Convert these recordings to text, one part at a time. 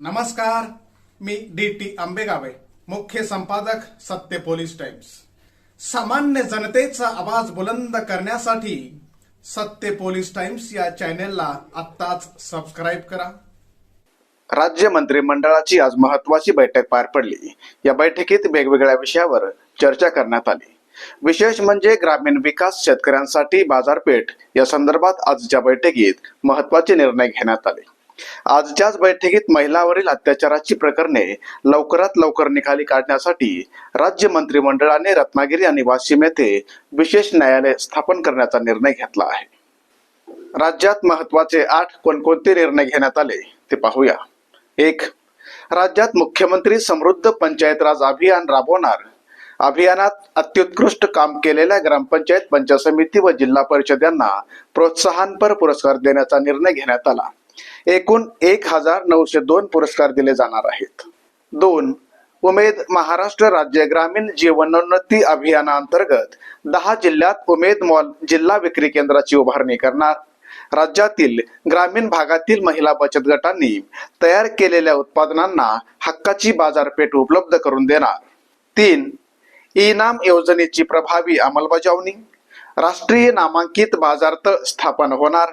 नमस्कार मी D T आंबेगावे मुख्य संपादक सत्य पोलीस टाइम्स. सामान्य जनतेचा आवाज बुलंद करण्यासाठी सत्य पोलीस टाइम्स या चॅनेलला आत्ताच सबस्क्राईब करा. राज्य मंत्रिमंडळाची आज महत्वाची बैठक पार पडली. या बैठकीत वेगवेगळ्या विषयावर चर्चा करण्यात आली. विशेष म्हणजे ग्रामीण विकास शेतकऱ्यांसाठी बाजारपेठ या संदर्भात आजच्या बैठकीत महत्त्वाचे निर्णय घेण्यात आले. आजच्याच बैठकीत महिलांवरील अत्याचाराची प्रकरणे लवकरात लवकर निकाली काढण्यासाठी राज्य मंत्रिमंडळाने रत्नागिरी आणि वाशिम येथे विशेष न्यायालय स्थापन करण्याचा निर्णय घेतला आहे. राज्यात महत्त्वाचे आठ कोणकोणते निर्णय घेण्यात आले ते पाहूया. एक राज्यात मुख्यमंत्री समृद्ध पंचायत राज अभियान राबवणार. अभियानात अत्युत्कृष्ट काम केलेल्या ग्रामपंचायत पंचायत समिती व जिल्हा परिषद यांना प्रोत्साहनपर पुरस्कार देण्याचा निर्णय घेण्यात आला. एकूण एक हजार नऊशे दोन पुरस्कार दिले जाणार आहेत. दोन उमेद महाराष्ट्र राज्य ग्रामीण जीवनोन्नती अभियानाअंतर्गत दहा जिल्ह्यात उमेद मॉल जिल्हा विक्री केंद्राची उभारणी करणार. राज्यातील ग्रामीण भागातील महिला बचत गटांनी तयार केलेल्या उत्पादनांना हक्काची बाजारपेठ उपलब्ध करून देणार. तीन इनाम योजनेची प्रभावी अंमलबजावणी. राष्ट्रीय नामांकित बाजारतळ स्थापन होणार.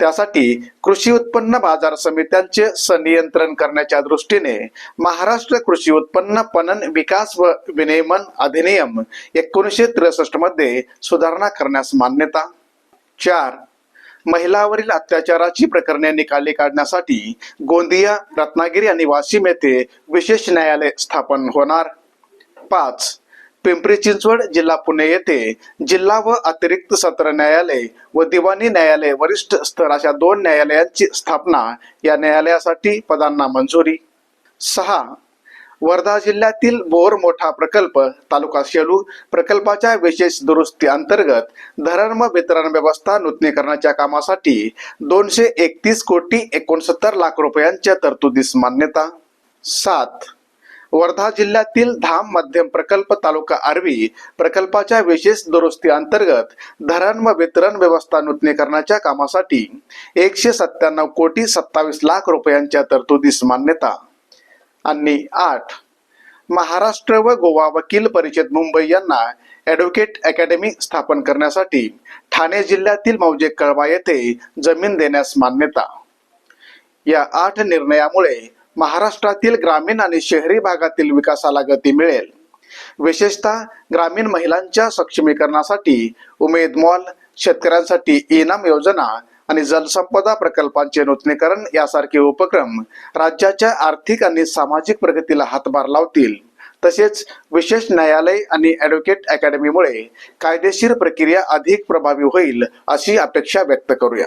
त्यासाठी कृषी उत्पन्न बाजार समित्यांचे संनियंत्रण करण्याच्या दृष्टीने महाराष्ट्र कृषी उत्पन्न पणन विकास व विनियमन अधिनियम एकोणीसशे त्रेसष्टमध्ये सुधारणा करण्यास मान्यता. चार महिलावरील अत्याचाराची प्रकरणे निकाली काढण्यासाठी गोंदिया रत्नागिरी आणि वाशिम येथे विशेष न्यायालय स्थापन होणार. पाच पिंपरी चिंचवड जिल्हा पुणे येथे जिल्हा व अतिरिक्त सत्र न्यायालय व दिवाणी न्यायालय वरिष्ठ स्तर अशा दोन न्यायालयांची स्थापना या न्यायालयासाठी पदांना मंजुरी. सहा वर्धा जिल्ह्यातील बोर मोठा प्रकल्प तालुका शेलू प्रकल्पाच्या विशेष दुरुस्ती अंतर्गत धरण व वितरण व्यवस्था नूतनीकरणाच्या कामासाठी दोनशे एकतीस कोटी एकोणसत्तर लाख रुपयांच्या तरतुदीस मान्यता. सात वर्धा जिल्ह्यातील धाम मध्यम प्रकल्प तालुका आर्वी प्रकल्पाच्या विशेष दुरुस्ती अंतर्गत धरण व वितरण व्यवस्था नूतनीकरणाच्या कामासाठी एकशे सत्त्याण्णव कोटी सत्तावीस लाख रुपयांच्या तरतुदीस मान्यता. आणि आठ महाराष्ट्र व गोवा वकील परिषद मुंबई यांना ॲडव्होकेट अकॅडमी स्थापन करण्यासाठी ठाणे जिल्ह्यातील मौजे कळवा येथे जमीन देण्यास मान्यता. या आठ निर्णयामुळे महाराष्ट्रातील ग्रामीण आणि शहरी भागातील विकासाला गती मिळेल. विशेषतः ग्रामीण महिलांच्या सक्षमीकरणासाठी उमेद मॉल शेतकऱ्यांसाठी इनाम योजना आणि जलसंपदा प्रकल्पांचे नूतनीकरण यासारखे उपक्रम राज्याच्या आर्थिक आणि सामाजिक प्रगतीला हातभार लावतील. तसेच विशेष न्यायालय आणि ॲडव्होकेट अकॅडमीमुळे कायदेशीर प्रक्रिया अधिक प्रभावी होईल अशी अपेक्षा व्यक्त करूया.